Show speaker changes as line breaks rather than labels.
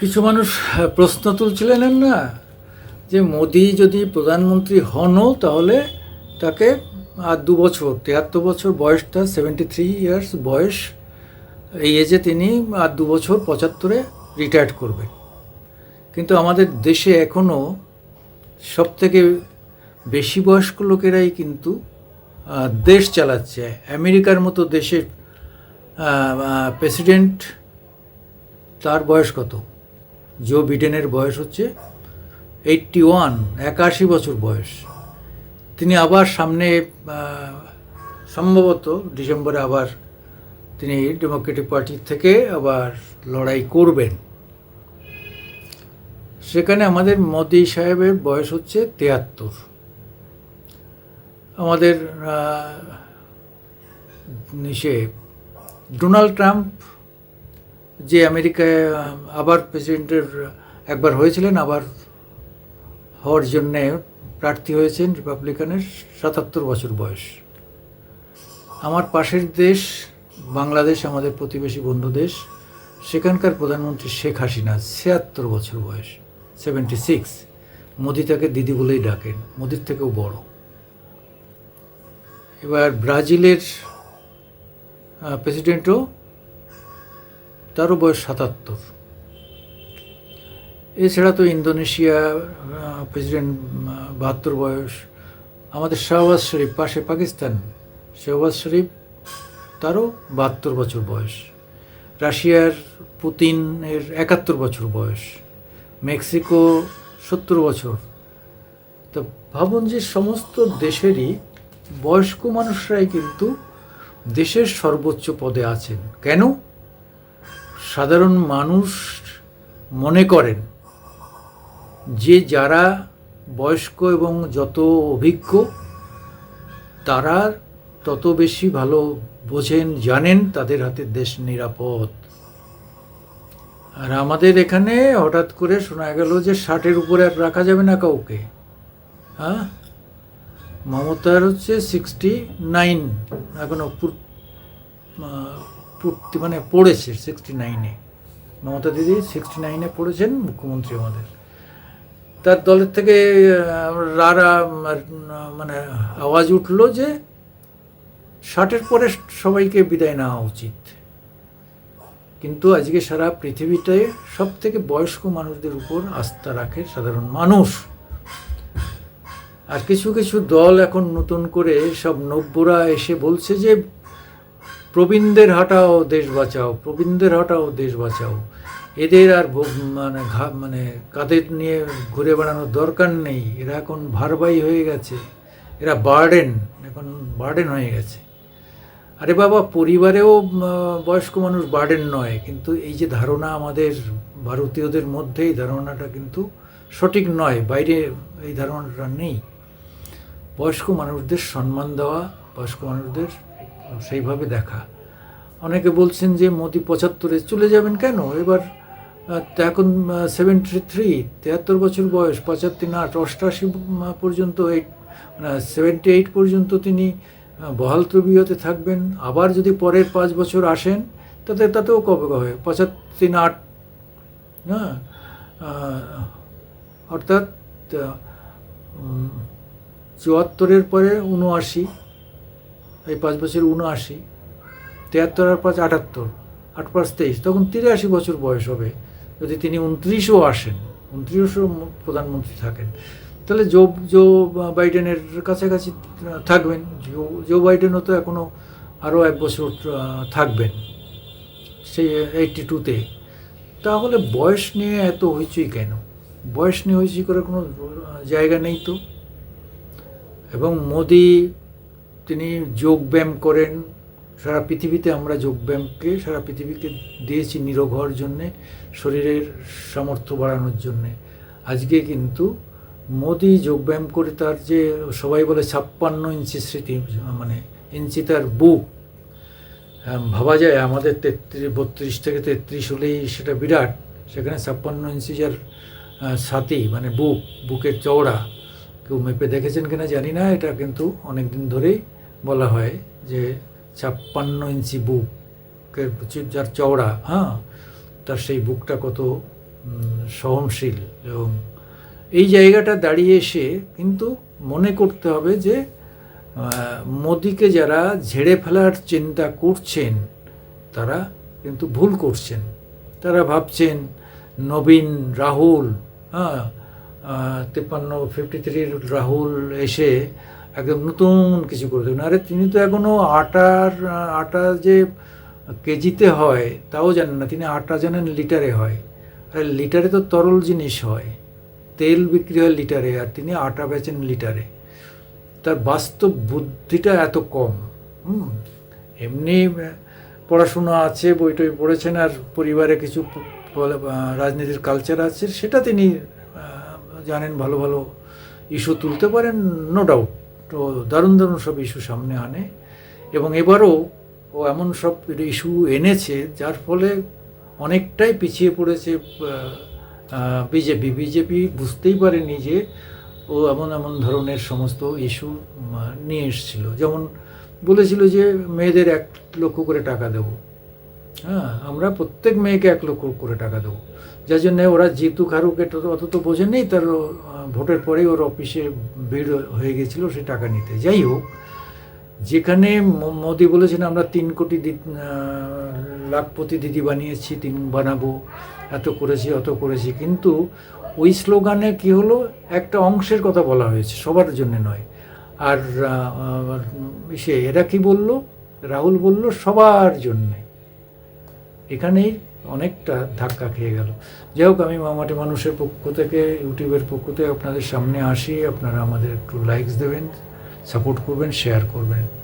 কিছু মানুষ প্রশ্ন তুলছিলেন না যে মোদি যদি প্রধানমন্ত্রী হনও তাহলে তাকে, আর দু বছর তিয়াত্তর বছর বয়সটা সেভেন্টি থ্রি ইয়ার্স বয়স, এই এজে তিনি আর দু বছর পঁচাত্তরে রিটায়ার্ড করবেন। কিন্তু আমাদের দেশে এখনও সব থেকে বেশি বয়স্ক লোকেরাই কিন্তু দেশ চালাচ্ছে। আমেরিকার মতো দেশের প্রেসিডেন্ট তার বয়স কত? জো বিডেনের বয়স হচ্ছে এইটটি ওয়ান একাশি বছর বয়স। তিনি আবার সামনে সম্ভবত ডিসেম্বরে আবার তিনি ডেমোক্রেটিক পার্টি থেকে আবার লড়াই করবেন। সেখানে আমাদের মোদি সাহেবের বয়স হচ্ছে তেয়াত্তর। আমাদের সে ডোনাল্ড ট্রাম্প যে আমেরিকায় আবার প্রেসিডেন্টের একবার হয়েছিলেন, আবার হওয়ার জন্যে প্রার্থী হয়েছেন রিপাবলিকানের সাতাত্তর বছর বয়স। আমার পাশের দেশ বাংলাদেশ, আমাদের প্রতিবেশী বন্ধু দেশ, সেখানকার প্রধানমন্ত্রী শেখ হাসিনা, ছিয়াত্তর বছর বয়স সেভেন্টি সিক্স মোদি তাকে দিদি বলেই ডাকেন, মোদির থেকেও বড়। এবার ব্রাজিলের প্রেসিডেন্টও তারও বয়স সাতাত্তর। এছাড়া তো ইন্দোনেশিয়া প্রেসিডেন্ট বাহাত্তর বয়স। আমাদের শাহবাজ শরীফ, পাশে পাকিস্তান। শাহবাজ শরীফ, তারও বাহাত্তর বছর বয়স। রাশিয়ার পুতিনের একাত্তর বছর বয়স। মেক্সিকো সত্তর বছর। তো ভাবুন যে সমস্ত দেশেরই বয়স্ক মানুষরাই কিন্তু দেশের সর্বোচ্চ পদে আছেন। কেন? সাধারণ মানুষ মনে করেন যে যারা বয়স্ক এবং যত অভিজ্ঞ তারা তত বেশি ভালো বোঝেন জানেন তাদের হাতে দেশ নিরাপদ। আর আমাদের এখানে হঠাৎ করে শোনা গেল যে ষাটের উপরে আর রাখা যাবে না কাউকে। হ্যাঁ? মমতার হচ্ছে সিক্সটি নাইন এখনও পুর- আহ, পূর্তি মানে পড়েছে সিক্সটি নাইনে মমতা দিদি সিক্সটি নাইনে পড়েছেন, মুখ্যমন্ত্রী আমাদের। তার দলের থেকে রারা মানে আওয়াজ উঠল যে ষাটের পরে সবাইকে বিদায় নেওয়া উচিত। কিন্তু আজকে সারা পৃথিবীটায় সব থেকে বয়স্ক মানুষদের উপর আস্থা রাখে সাধারণ মানুষ। আর কিছু কিছু দল এখন নতুন করে সব নব্যরা এসে বলছে যে প্রবীণদের হাঁটাও, দেশ বাঁচাও, প্রবীণদের হাঁটাও, দেশ বাঁচাও। এদের আর মানে ঘা মানে কাদের নিয়ে ঘুরে বেড়ানোর দরকার নেই। এরা এখন ভারবাই হয়ে গেছে। এরা বার্ডেন, এখন বার্ডেন হয়ে গেছে। আরে বাবা, পরিবারেও বয়স্ক মানুষ বার্ডেন নয়, কিন্তু এই যে ধারণা আমাদের ভারতীয়দের মধ্যে, এই ধারণাটা কিন্তু সঠিক নয়। বাইরে এই ধারণাটা নেই। বয়স্ক মানুষদের সম্মান দেওয়া, বয়স্ক মানুষদের সেইভাবে দেখা। অনেকে বলছেন যে মোদি পঁচাত্তরে চলে যাবেন কেন? এবার এখন সেভেন্টি থ্রি তেহাত্তর বছর বয়স, পঁচাত্তর না অষ্টাশি পর্যন্ত এইট সেভেন্টি এইট পর্যন্ত তিনি বহাল তবিয়তে থাকবেন। আবার যদি পরের পাঁচ বছর আসেন, তাতে, তাতেও কবে হবে পঁচাত্তর আট হ্যাঁ অর্থাৎ চুয়াত্তরের পরে উনআশি এই পাঁচ বছর উনআশি তিয়াত্তর আর পাঁচ আটাত্তর, আট পাঁচ তেইশ, তখন তিরাশি বছর বয়স হবে যদি তিনি উনত্রিশও আসেন, উনত্রিশও প্রধানমন্ত্রী থাকেন। তাহলে জো জো বাইডেনের কাছাকাছি থাকবেন, জো জো বাইডেনও তো এখনও আরও এক বছর থাকবেন, সেই এইটটি টুতে তাহলে বয়স নিয়ে এত হইচই কেন? বয়স নিয়ে হইচই করার কোনো জায়গা নেই তো? এবং মোদি তিনি যোগব্যায়াম করেন। সারা পৃথিবীতে আমরা যোগব্যায়ামকে সারা পৃথিবীকে দিয়েছি নিরোগ হওয়ার জন্যে, শরীরের সামর্থ্য বাড়ানোর জন্যে। আজকে কিন্তু মোদি যোগব্যায়াম করে তার যে সবাই বলে ছাপ্পান্ন ইঞ্চি স্মৃতি মানে ইঞ্চি তার বুক ভাবা যায় আমাদের তেত্রিশ, বত্রিশ থেকে তেত্রিশ হলেই সেটা বিরাট। সেখানে ছাপ্পান্ন ইঞ্চি যার ছাতি মানে বুক, বুকের চওড়া। কেউ মেপে দেখেছেন কিনা জানি না, এটা কিন্তু অনেক দিন ধরেই বলা হয় যে ছাপ্পান্ন ইঞ্চি বুকের যার চওড়া হ্যাঁ তার সেই বুকটা কত সহনশীল এবং এই জায়গাটা দাঁড়িয়ে এসে কিন্তু মনে করতে হবে যে মোদিকে যারা ঝেড়ে ফেলার চিন্তা করছেন, তারা কিন্তু ভুল করছেন। তারা ভাবছেন নবীন রাহুল হ্যাঁ তিপ্পান্ন ফিফটি থ্রির রাহুল এসে একদম নতুন কিছু করে দেবেন। আরে, তিনি তো এখনও আটার, আটা যে কেজিতে হয়, তাও জানেন না। তিনি আটা জানেন লিটারে হয়। আর, লিটারে তো তরল জিনিস হয়। তেল বিক্রি হয় লিটারে, আর তিনি আটা বেচেন লিটারে। তার বাস্তব বুদ্ধিটা এত কম। হুম, এমনি পড়াশোনা আছে, বই টই পড়েছেন, আর পরিবারে কিছু রাজনীতির কালচার আছে, সেটা তিনি জানেন, ভালো ভালো ইস্যু তুলতে পারেন নো ডাউট তো দারুণ দারুণ সব ইস্যু সামনে আনে। এবং এবারও ও এমন সব ইস্যু এনেছে, যার ফলে অনেকটাই পিছিয়ে পড়েছে বিজেপি। বিজেপি বুঝতেই পারেনি যে ও এমন এমন ধরনের সমস্ত ইস্যু নিয়ে এসেছিল। যেমন বলেছিল যে মেয়েদের এক লক্ষ করে টাকা দেবো। হ্যাঁ আমরা প্রত্যেক মেয়েকে এক লক্ষ করে টাকা দেবো। যার জন্য ওরা জিতু খারুক অত তো বোঝে নেই, তার ভোটের পরেই ওর অফিসে ভিড় হয়ে গেছিল, সে টাকা নিতে। যাই হোক, যেখানে মোদি বলেছেন, আমরা তিন কোটি লাখপতি দিদি বানিয়েছি, তিন বানাবো। এত করেছি, অত করেছি। কিন্তু ওই স্লোগানে কি হলো? একটা অংশের কথা বলা হয়েছে, সবার জন্য নয়। আর সে এরা কি বলল? রাহুল বলল, সবার জন্যে। এখানেই অনেকটা ধাক্কা খেয়ে গেল। যাই হোক, আমি মামাটি মানুষের পক্ষ থেকে, ইউটিউবের পক্ষ থেকে আপনাদের সামনে আসি। আপনারা আমাদের একটু লাইকস দেবেন সাপোর্ট করবেন শেয়ার করবেন।